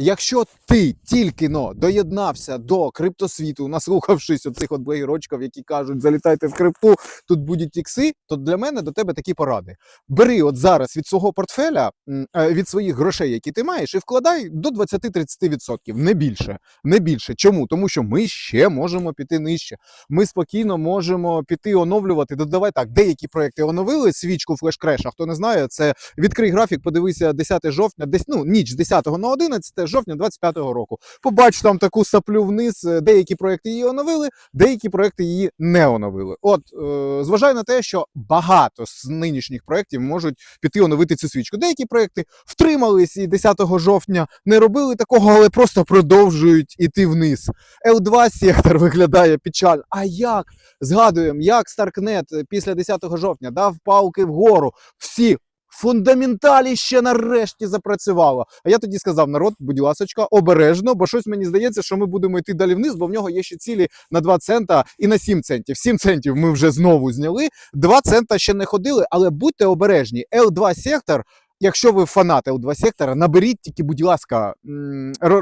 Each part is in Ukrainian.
Якщо ти тільки но доєднався до криптосвіту, наслухавшись оцих от блогерочків, які кажуть, залітайте в крипту, тут будуть ікси, то для мене до тебе такі поради. Бери от зараз від свого портфеля, е, від своїх грошей, які ти маєш, і вкладай до 20-30%, не більше. Не більше. Чому? Тому що ми ще можемо піти нижче. Ми спокійно можемо піти оновлювати. Ну, Давай так, деякі проекти оновили свічку флеш-креш, а хто не знає, це відкрий графік, подивися 10 жовтня, десь ну ніч з 10 на 11 жовтня 25 року. Побач там таку саплю вниз. е, Деякі проекти її оновили, деякі проекти її не оновили. От е, зважай на те, що багато з нинішніх проєктів можуть піти оновити цю свічку. Деякі проекти втримались і 10 жовтня не робили такого, але просто продовжують іти вниз. L2 сектор виглядає печаль. А як? Згадуємо, як Starknet після 10 жовтня дав палки вгору. Всі фундаменталі ще нарешті запрацювало. А я тоді сказав: народ, будь ласочка, обережно, бо щось мені здається, що ми будемо йти далі вниз, бо в нього є ще цілі на 2 цента і на 7 центів. 7 центів ми вже знову зняли. 2 цента ще не ходили, але будьте обережні. L2 сектор. Якщо ви фанат L2 сектора, наберіть тільки, будь ласка,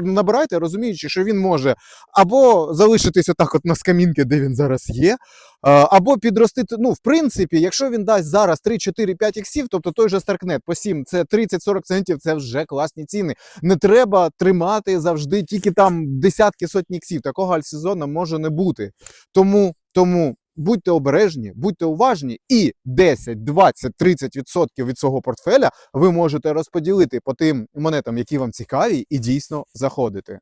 набирайте, розуміючи, що він може або залишитись отак, от на скамінки, де він зараз є, або підростити. Ну, в принципі, якщо він дасть зараз 3, 4, 5 іксів, тобто той же Starknet по 7, це 30-40 центів, це вже класні ціни. Не треба тримати завжди тільки там десятки сотні іксів. Такого альсезону може не бути. Тому, тому будьте обережні, будьте уважні, і 10, 20, 30% від свого портфеля ви можете розподілити по тим монетам, які вам цікаві, і дійсно заходити.